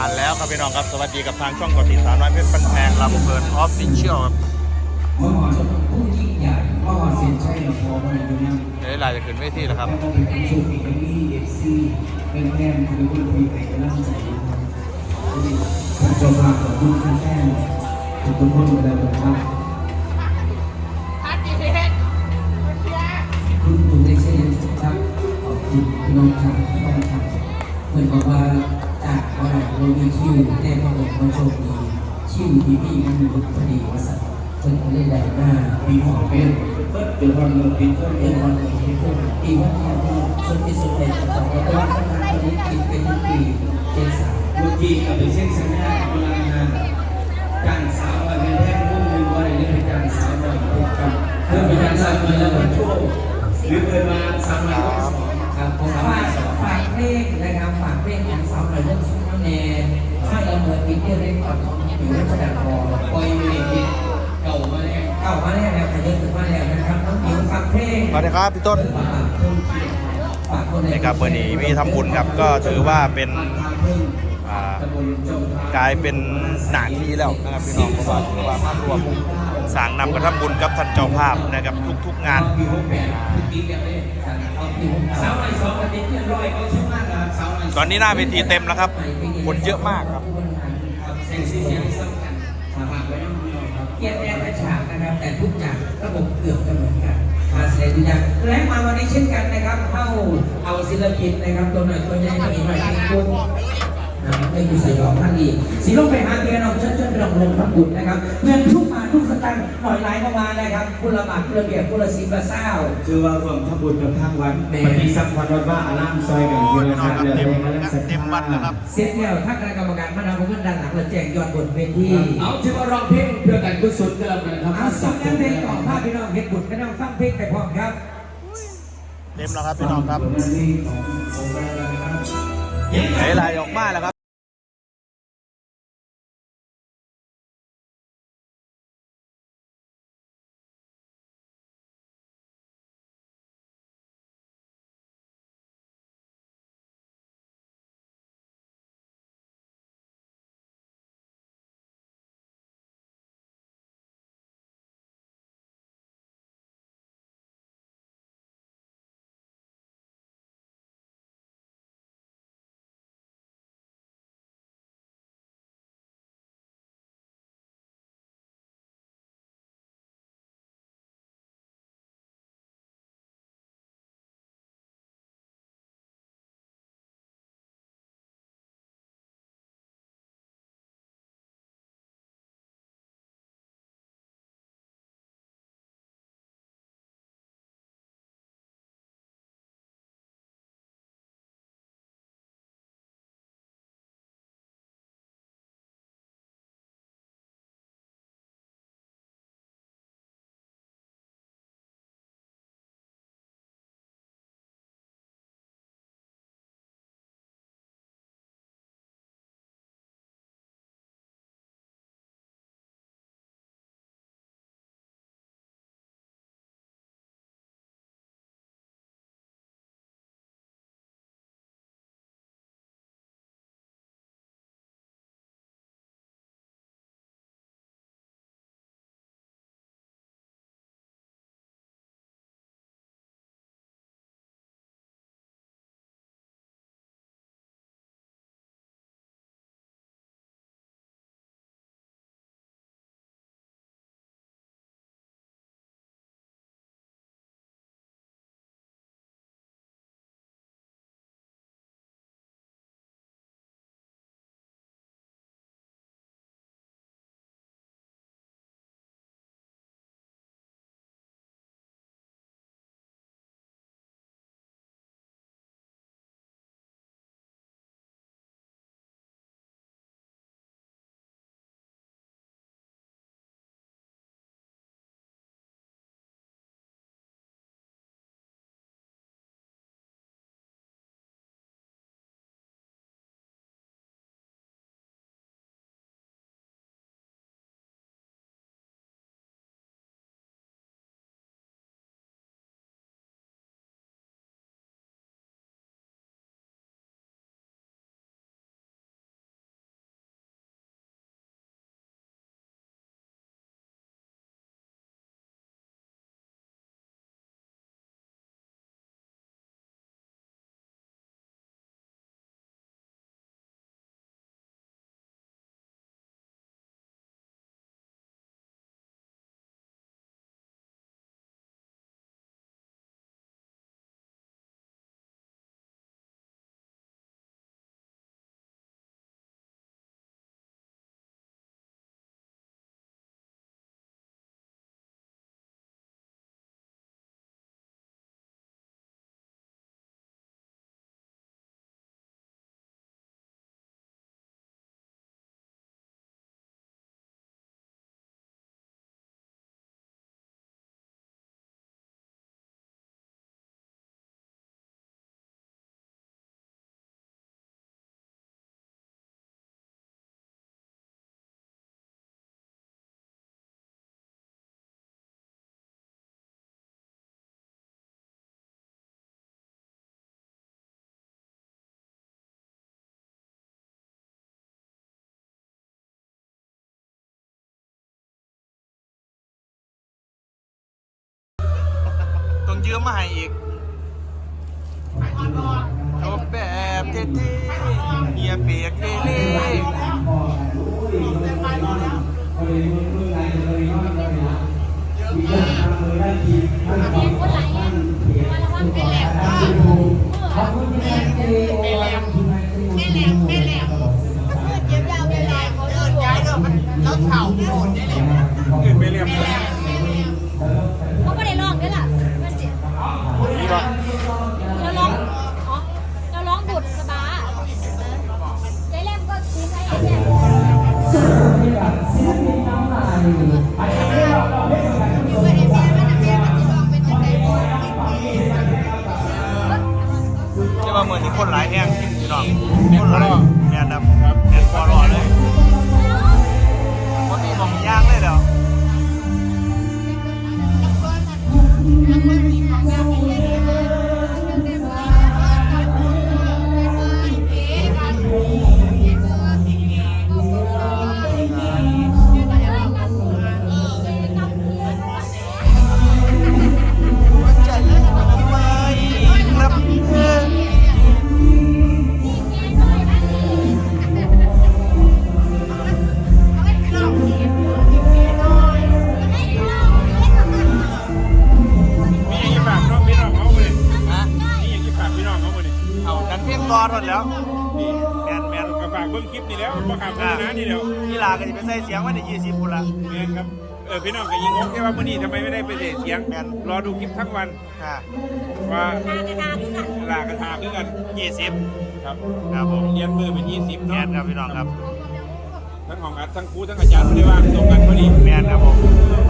มาแล้วครับพี่น้องครับ สวัสดีกับทางช่องกติสามน้อยเพชรปันแพงลำเพลินออฟฟิเชียลครับมหานผู้ยิ่งใหญ่มหาเสียนชัยละพอมาอยู่นั่นเดี๋ยวลายจะขึ้นเวทีแล้วครับแล้วก็เป็นผู้โชคดีกับนี่เอฟซีเป็นแฟนคือผู้คุยไปกำลังใจนะครับท่านเจ้าภาของคุณท่านแฟนทุกคนคนก็ได้บอกว่าคุณคุณได้เช่นครับขอบคุณพี่น้องชาวที่ต้องทำเหมือนบอกว่า จากว่าเรามีคิวแต่พระองค์มาโชคดีคิวที่พี่มันมีพอดีว่าสัตว์เพิ่นก็เลยได้หน้าปีของเป็นเพิ่นเป็นวันเมืองปีเพิ่นเป็นวันเมืองปีเพิ่นปีวันที่ที่สุดที่สุดในประเทศแต่ว่าขนาดนี้ปีเป็นทุกปีเจ็ดสามเมื่อกี้ก็เป็นเส้นสัญญาเวลางานจ้างสาวมาเป็นแทนผู้หนึ่งว่าได้เรียกจ้างสาวหน่อยทุกกันเพื่อเป็นการสร้างเงินแล้วก็ช่วยหรือเกินมาสามวันก็สองครับผมฝากฝากเพลงนะครับฝากเพลงของสาวหน่อยเรื่องซุป เปอร์แนค่ายละเมิดปีเตอร์เรคคอร์ดของอยู่รัชดาพรปอยมินิพิเก่ามาแล้วเก่ามาแล้วขยันขึ้นมาแล้วนะครับน้องหญิงฝากเพลงสวัสดีครับพี่ต้นนี่ครับวันนี้มีทำบุญครับก็ถือว่าเป็นอ่ากลายเป็นหนาทีแล้วนะครับพี่น้องเพราะว่าถือว่าภาพรวมสร้างนำกระทำบุญกับท่านเจ้าภาพนะครับทุกๆงานตอนนี้หน้าเวทีเต็มแล้วครับ คนเยอะมากครับเกียรติแดนกระฉากนะครับ แต่ทุกอย่างระบบเกือบจะเหมือนกันมาแสดงทุกอย่างและมาวันนี้เช่นกันนะครับเข้าเอาศิลปินนะครับตัวหน่อยตัวใหญ่ตัวหน่อยเป็นคุณ นะครับไม่มีสยองท่านดีสีลงไปหาเงินเราเชิญเชิญไปลงลงทำบุญนะครับเงินทุกบาททุกสตางค์หน่อยไหลเข้ามานะครับคุณละบาทคุณละเบียบคุณละสิบละเศร้าคือว่ารวมทำบุญกับทางวัดแม่ปฏิสัมพันธ์วัดว่าอารามซอยกันคือนะครับเรือเต็มแรงและศรัทเต็มวัดแล้วครัธาบเสร็จแล้วถ้าคณะกรรมการมาดามเพื่อนด้านหลังเราแจ้งยอดบนเวทีเอาถือว่าร้องเพลงเพื่อการกุศลกันแล้วกันนะครับเอาสักเพลงต่อภาพพี่น้องเฮ็ดบุญพี่น้องฟังเพลงไปพร้อมครับเต็มแล้วครับพี่น้องครับของเรานะครับไหลไหลออกมาแล้วครับ ยืมมาให้อีกจบแบบเท่ๆเมียเปียกเล่ๆขึ้นไปเรียบร้อย นี่บ่เราร้องอ๋อเราร้องบุตรสบาใจแรมก็ซื้อให้แรมอยู่กับเอเมียมันเมียมันที่ร้องเป็นจังได๋ใช่ว่าเหมือนที่คนหลายแห้งพี่น้องคนหลาย นี่แล้วประกาศโฆษณานี่แล้วกีฬาก็จะไปใส่เสียงไว้ในยี่สิบคนละแมนครับเออพี่น้องก็ยิงงงแค่ว่ามื่อนี้ทำไมไม่ได้ไปเสียเสียงแม่นรอดูคลิปทั้งวันค่ะว่าทางกระทางนี่ค่ะลากระทาคือกันยี่สิบครับครับผมเรียนมือเป็นยี่สิบแมเนาะนครับพี่น้องครับทั้งของอัดทั้งครูทั้งอาจารย์ไม่ได้ว่างตรงกันพอดีแมนครับผมพะนะพะนะ